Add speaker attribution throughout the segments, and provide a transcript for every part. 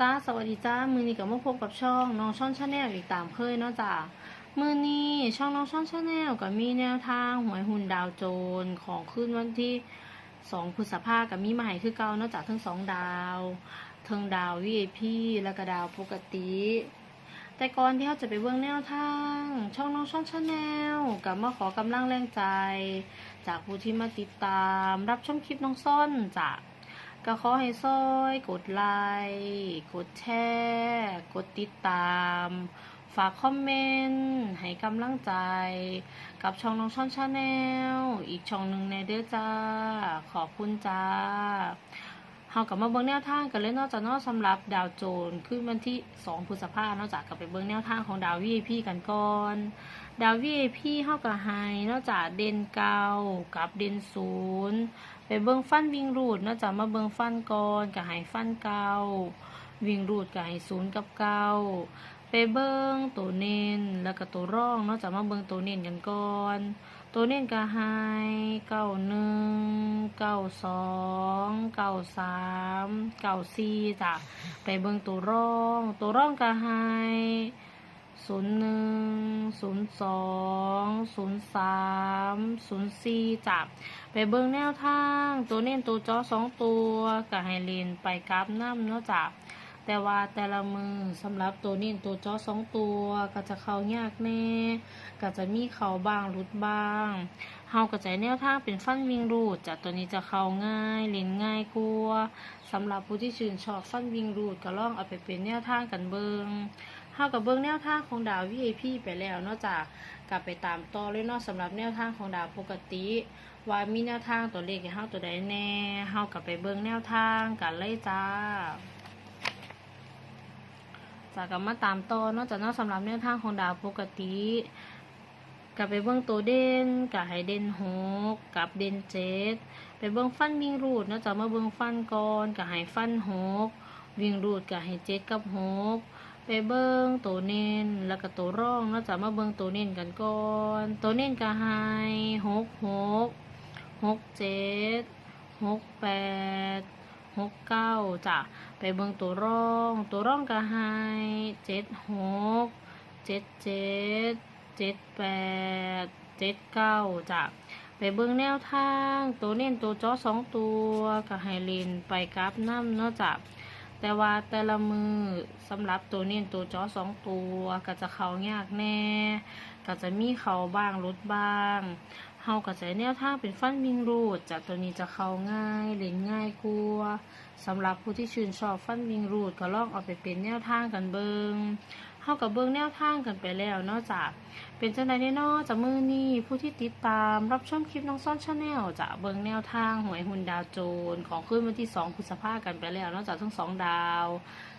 Speaker 1: จ้าสวัสดีจ้ามือนี้กับมาพบกับช่องน้องช่อนชาแนลอีกตามเคยเนาะจ้ามือนี้ช่องน้องช่อนชาแนลกับมีแนวทางหวยหุ่นดาวโจรของขึ้นวันที่สองพฤษภากับมีใหม่คือเก่าเนาะจ้าทั้งสองดาวเทิงดาว VIP แล้วก็ดาวปกติ แต่ก่อนที่เราจะไปเบื้องแนวทาง ช่องน้องช่อนชาแนลกับมาขอกำลังแรงใจ จากผู้ที่มาติดตาม รับชมคลิปน้องซ่อนจาก ก็ขอให้ซอยกดไลค์กดแชร์กดติดตาม ฝากคอมเมนต์ให้กำลังใจ กับช่องน้องช่อนชาแนลอีกช่องหนึ่งในเด้อจ้า ขอบคุณจ้าเฮากลับมาเบิ่งแนวทางกันเลยนอกจากนอกสำหรับดาวโจนขึ้นวันที่ 2พฤษภาคมนอกจากกลับไปเบิ่งแนวทางของดาว VIP กันก่อน ดาว VIP เฮากับไฮนอกจากเด่นเก้ากับเด่นศูนย์ ไปเบิ่งฟันวิ่งรูดนอกจากมาเบิ่งฟันก่อนกับหายฟันเก่าวิ่งรูดกับหายศูนย์กับเก้าไปเบิ่งตัวเน้นแล้วก็ตัวร่องนอกจากมาเบิ่งตัวเน้นกันก่อน ตัวเน้นกับหายเก้าหนึ่งเก้าสองเก้าสามเก้าสี่จ้ะไปเบิ่งตัวร่อง ตัวร่องกับหาย ศูนย์หนึ่งศูนย์สองศูนย์สามศูนย์สี่จับ ไปเบิ่งแนวทาง ตัวเน้นตัวจอสองตัวกับไฮเลนไปกราฟน้ำเนาะจับ แต่ว่าแต่ละมือสำหรับตัวเน้นตัวจอสองตัว ก็จะเข้ายากแน่ ก็จะมีเข่าบ้างรุดบ้าง เฮาก็จะแนวทางเป็นฟันวิงรูดจ้ะตัวนี้จะเข้าง่าย เล่นง่ายกว่าสำหรับผู้ที่ชื่นชอบฟันวิงรูดก็ลองเอาไปเป็นแนวทางกันเบิงเฮากับเบิงแนวทางของดาว VIP ไปแล้วนาะจ้ะกลับไปตามต่อเลยเนาะสำหรับแนวทางของดาวปกติ ว่ามีแนวทางตัวเลขให้เฮาตัวใดแน่เฮากลับไปเบิ่งแนวทางกันเลยจ้าจากกันมาตามต่อนอกจากนอกสำหรับแนวทางของดาวปกติ กลับไปเบิ่งตัวเด่นกับให้เด่นหกกับเด่นเจ็ดไปเบิ่งฟันวิ่งรูดนอกจากมาเบิ่งฟันก่อนกับให้ฟันหกวิ่งรูดกับให้เจ็ดกับหกไปเบิ่งตัวเน้นแล้วก็ตัวร่องนอกจากมาเบิ่งตัวเน้นกันก่อนตัวเน้นกับให้หกหกหกเจ็ดหกแปดหกเก้าจ้ะไปเบิ่งตัวร่อง ตัวร่องก็ให้เจ็ดหกเจ็ดเจ็ด เจ็ดแปดเจ็ดเก้าจ้ะไปเบิ่งแนวทาง ตัวเน้นตัวจอสองตัวก็ให้เล่นไปกราฟน้ำเนาะจ้ะแต่ว่าแต่ละมือสำหรับตัวเน้นตัวจอสองตัวก็จะเขายากแน่ ก็จะมีเขาบ้างลดบ้างเฮาก็ใช้แนวทางเป็นฟันวิงรูดจากตัวนี้จะเข้าง่ายเล่นง่ายกว่าสำหรับผู้ที่ชื่นชอบฟันวิงรูดก็ลองเอาไปเป็นแนวทางกันเบิง เฮากับเบิงแนวทางกันไปแล้วนอกจากเป็นจังใดแน่นอจากมือนี้ผู้ที่ติดตามรับชมคลิปน้องซ่อนชาแนลจะเบิงแนวทางหวยหุ่นดาวโจรของขึ้นวันที่2พฤษภากันไปแล้วนอกจากทั้งสองดาว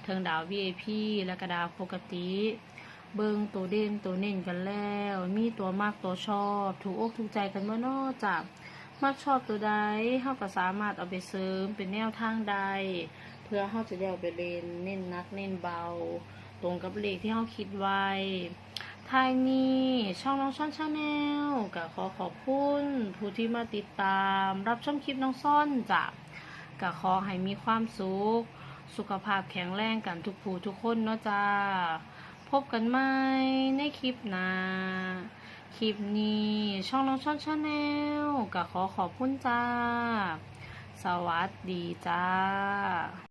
Speaker 1: เทิงดาว VIP และก็ดาวปกติเบิงตัวเด่นตัวเน่นกันแล้ว มีตัวมากตัวชอบ ถูกอกถูกใจกันเมื่อนอกจากมักชอบตัวใดเฮาก็สามารถเอาไปเสริมเป็นแนวทางใด เพื่อเฮาจะได้เอาไปเล่นเน้นนักเน้นเบา ตรงกับเลขที่เฮาคิดไว้ทายนี้ช่องน้องช่อนชาแนลก็ขอขอบคุณผู้ที่มาติดตาม รับชมคลิปน้องซ่อนจ้ะก็ขอให้มีความสุข สุขภาพแข็งแรงกันทุกผู้ทุกคนเนาะจ้าพบกันใหม่ในคลิปหน้าคลิปนี้ช่องน้องช่อนชาแนลก็ขอขอบคุณจ้า สวัสดีจ้า